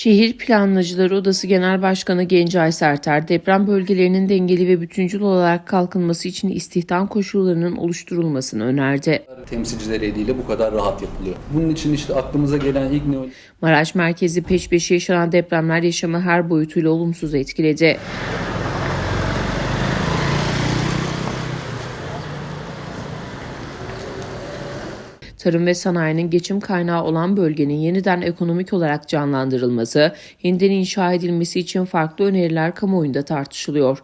Şehir Planlacıları Odası Genel Başkanı Gencay Serter, deprem bölgelerinin dengeli ve bütüncül olarak kalkınması için istihdam koşullarının oluşturulmasını önerdi. temsilcileri eliyle bu kadar rahat yapılıyor. Bunun için işte aklımıza gelen ilk neo Maraş merkezi peş peşe yaşanan depremler yaşamı her boyutuyla olumsuz etkiledi. Tarım ve sanayinin geçim kaynağı olan bölgenin yeniden ekonomik olarak canlandırılması, yeniden inşa edilmesi için farklı öneriler kamuoyunda tartışılıyor.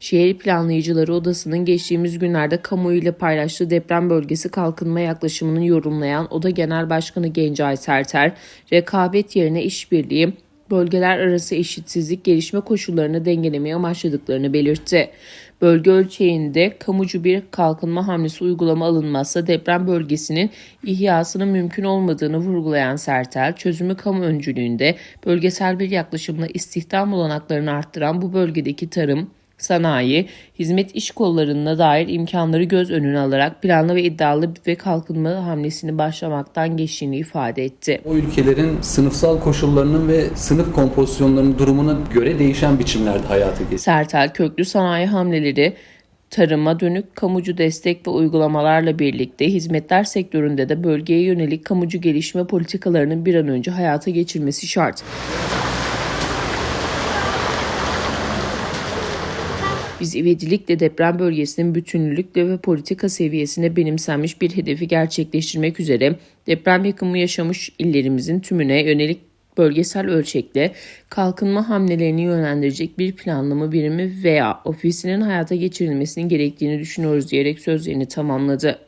Şehir Planlayıcıları Odası'nın geçtiğimiz günlerde kamuoyuyla paylaştığı deprem bölgesi kalkınma yaklaşımını yorumlayan Oda Genel Başkanı Gencay Serter, rekabet yerine işbirliği, bölgeler arası eşitsizlik gelişme koşullarını dengelemeye amaçladıklarını belirtti. Bölge ölçeğinde kamucu bir kalkınma hamlesi uygulama alınmazsa deprem bölgesinin ihyasının mümkün olmadığını vurgulayan Sertel, çözümü kamu öncülüğünde bölgesel bir yaklaşımla istihdam olanaklarını arttıran bu bölgedeki tarım, sanayi, hizmet iş kollarına dair imkanları göz önüne alarak planlı ve iddialı ve kalkınma hamlesini başlamaktan geçtiğini ifade etti. o ülkelerin sınıfsal koşullarının ve sınıf kompozisyonlarının durumuna göre değişen biçimlerde hayata geçiyor. Sertel köklü sanayi hamleleri tarıma dönük kamucu destek ve uygulamalarla birlikte hizmetler sektöründe de bölgeye yönelik kamucu gelişme politikalarının bir an önce hayata geçirilmesi şart. Biz ivedilikle deprem bölgesinin bütünlülükle ve politika seviyesine benimsenmiş bir hedefi gerçekleştirmek üzere deprem yakımı yaşamış illerimizin tümüne yönelik bölgesel ölçekle kalkınma hamlelerini yönlendirecek bir planlama birimi veya ofisinin hayata geçirilmesinin gerektiğini düşünüyoruz diyerek sözlerini tamamladı.